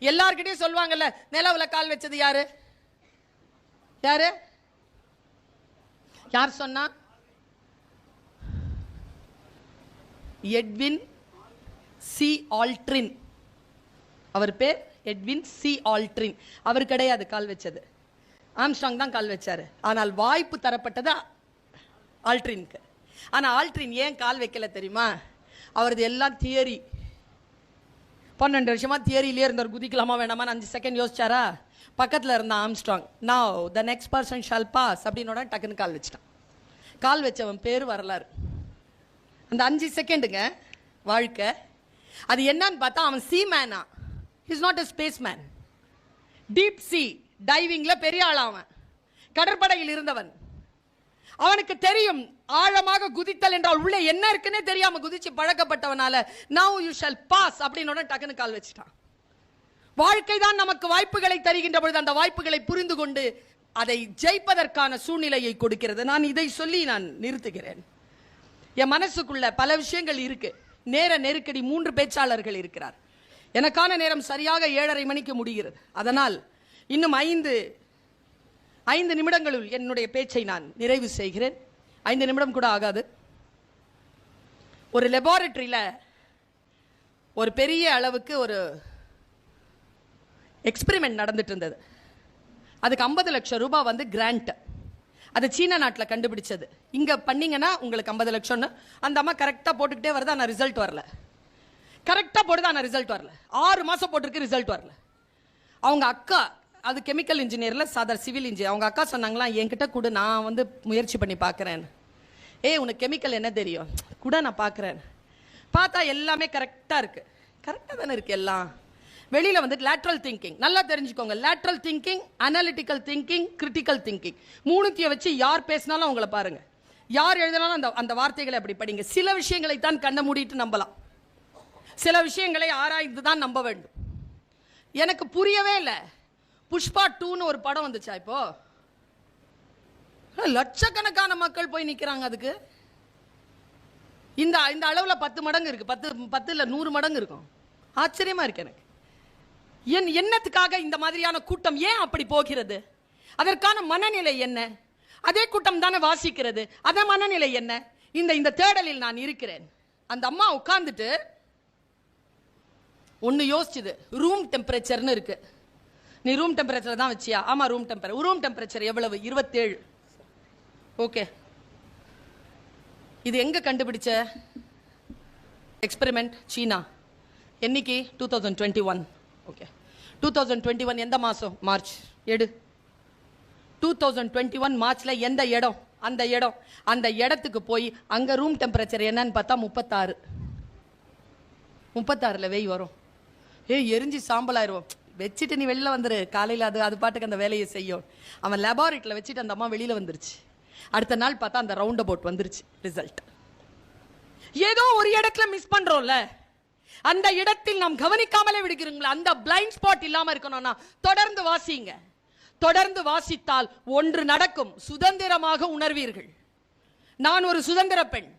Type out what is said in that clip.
எல்லார்கிட்டையும் சொல்லுவாங்கல்ல நிலவுல கால் வச்சது யாரு? யாரு? யார் சொன்னா? Edwin C Aldrin. அவர் பேர் எட்வின் சி ஆல்ட்ரின். அவர் கிடையாது கால் வச்சது. ஆம்ஸ்டாங் தான் கால் வச்சாரு. ஆனால் வாய்ப்பு தரப்பட்டதா ஆல்ட்ரின்க்கு. ஆனால் ஆல்ட்ரின் ஏன் கால் வைக்கல தெரியுமா? அவரது எல்லாம் தியரி பன்னெண்டு வருஷமா தியரியிலே இருந்தார். குதிக்கலாமா வேணாமான்னு அஞ்சு செகண்ட் யோசிச்சாரா? பக்கத்தில் இருந்தான் ஆம்ஸ்ட்ராங். நான் the next person shall pass அப்படின்னோட டக்குன்னு கால் வச்சிட்டான். கால் வச்சவன் பேர் வரலாறு. அந்த அஞ்சு செகண்டுங்க வாழ்க்கை. அது என்னன்னு பார்த்தா அவன் sea Mena is not a space man deep sea டைவிங்கில் பெரிய ஆள் அவன். கடற்படையில் இருந்தவன். அவனுக்கு தெரியும் ஆழமாக குதித்தல் என்றால் உள்ளே என்ன இருக்குன்னே தெரியாம குதிச்சு பழக்கப்பட்டவனால நவ் யூ ஷால் பாஸ் அப்படின்னு டக்குன்னு கால் வச்சுட்டான். வாழ்க்கை தான் நமக்கு வாய்ப்புகளை தருகின்ற பொழுது அந்த வாய்ப்புகளை புரிந்து கொண்டு அதை ஜெயிப்பதற்கான சூழ்நிலையை கொடுக்கிறது. நான் இதை சொல்லி நான் நிறுத்துகிறேன். என் மனசுக்குள்ள பல விஷயங்கள் இருக்கு. நேர நெருக்கடி மூன்று பேச்சாளர்கள் இருக்கிறார். எனக்கான நேரம் சரியாக ஏழரை மணிக்கு முடிகிறது. அதனால் இன்னும் ஐந்து ஐந்து நிமிடங்களுள் என்னுடைய பேச்சை நான் நிறைவு செய்கிறேன். ஐந்து நிமிடம் கூட ஆகாது. ஒரு லெபார்டரியில் ஒரு பெரிய அளவுக்கு ஒரு எக்ஸ்பெரிமெண்ட் நடந்துட்டு இருந்தது. அதுக்கு ஐம்பது லட்சம் ரூபாய் வந்து கிராண்ட் அது சீன நாட்டில் கண்டுபிடிச்சது. இங்கே பண்ணிங்கன்னா உங்களுக்கு ஐம்பது லட்சம்னு. அந்த அம்மா கரெக்டாக போட்டுக்கிட்டே வருது? ஆனால் ரிசல்ட் வரல. கரெக்டாக போடுது? ஆனால் ரிசல்ட் வரல. ஆறு மாதம் போட்டிருக்கு ரிசல்ட் வரல. அவங்க அக்கா அது கெமிக்கல் இன்ஜினியரில் சாதாரண சிவில் இன்ஜினியர். அவங்க அக்கா சொன்னாங்களாம் என்கிட்ட கூட நான் வந்து முயற்சி பண்ணி பார்க்குறேன் ஏய் உனக்கு கெமிக்கல் என்ன தெரியும்? கூட நான் பார்க்குறேன் பார்த்தா எல்லாமே கரெக்டாக இருக்குது கரெக்டாக தானே இருக்குது எல்லாம். வெளியில் வந்து லேட்ரல் திங்கிங் நல்லா தெரிஞ்சுக்கோங்க. Lateral thinking analytical thinking critical thinking மூணுத்தையும் வச்சு யார் பேசினாலும் அவங்கள பாருங்கள் யார் எழுதினாலும் அந்த அந்த வார்த்தைகளை அப்படி படிங்க. சில விஷயங்களை தான் கண்ண மூடிட்டு நம்பலாம். சில விஷயங்களை ஆராய்ந்து தான் நம்ப வேண்டும். எனக்கு புரியவே இல்லை. புஷ்பா டூன்னு ஒரு படம் வந்துச்சா இப்போ? லட்சக்கணக்கான மக்கள் போய் நிற்கிறாங்க அதுக்கு. இந்த இந்த அளவில் பத்து மடங்கு இருக்கு. பத்து பத்து இல்லை நூறு மடங்கு இருக்கும். ஆச்சரியமா இருக்கு எனக்கு. என் என்னத்துக்காக இந்த மாதிரியான கூட்டம் ஏன் அப்படி போகிறது? அதற்கான மனநிலை என்ன? அதே கூட்டம் தானே வாசிக்கிறது. அதே மனநிலை என்ன? இந்த இந்த தேடலில் நான் இருக்கிறேன். அந்த அம்மா உட்காந்துட்டு ஒன்று யோசிச்சுது. ரூம் டெம்பரேச்சர்னு இருக்குது நீ ரூம் டெம்பரேச்சர் தான் வச்சியா? ஆமா ரூம் டெம்பரேச்சர் ரூம் டெம்பரேச்சர் எவ்வளவு? இருபத்தேழு. ஓகே இது எங்கே கண்டுபிடிச்ச? Experiment China. என்னைக்கு? Two thousand twenty one okay two thousand twenty one எந்த மாதம் மார்ச். எடு. டூ தௌசண்ட் டுவெண்ட்டி ஒன் மார்ச்சில் எந்த இடம்? அந்த இடம். அந்த இடத்துக்கு போய் அங்கே ரூம் டெம்பரேச்சர் என்னன்னு பார்த்தா முப்பத்தாறு. முப்பத்தாறில் வெய் வரும். ஏய் எரிஞ்சு சாம்பலாயிருவோம் வச்சுட்டு நீ வெளில வந்துரு. காலையில் அது அது பாட்டுக்கு அந்த வேலையை செய்யும். அவன் லெபார்ட்டரியில் வச்சுட்டு அந்த அம்மா வெளியில் வந்துருச்சு. அடுத்த நாள் பார்த்தா அந்த ரவுண்ட் அபவுட் வந்துருச்சு ரிசல்ட் ஏதோ ஒரு இடத்துல மிஸ் பண்றோம்ல. அந்த இடத்தில் நாம் கவனிக்காமலே விடுகிறீங்களா? அந்த பிளைண்ட் ஸ்பாட் இல்லாம இருக்கணும்னா தொடர்ந்து வாசிங்க. தொடர்ந்து வாசித்தால் ஒன்று நடக்கும். சுதந்திரமாக உணர்வீர்கள். நான் ஒரு சுதந்திர பெண்.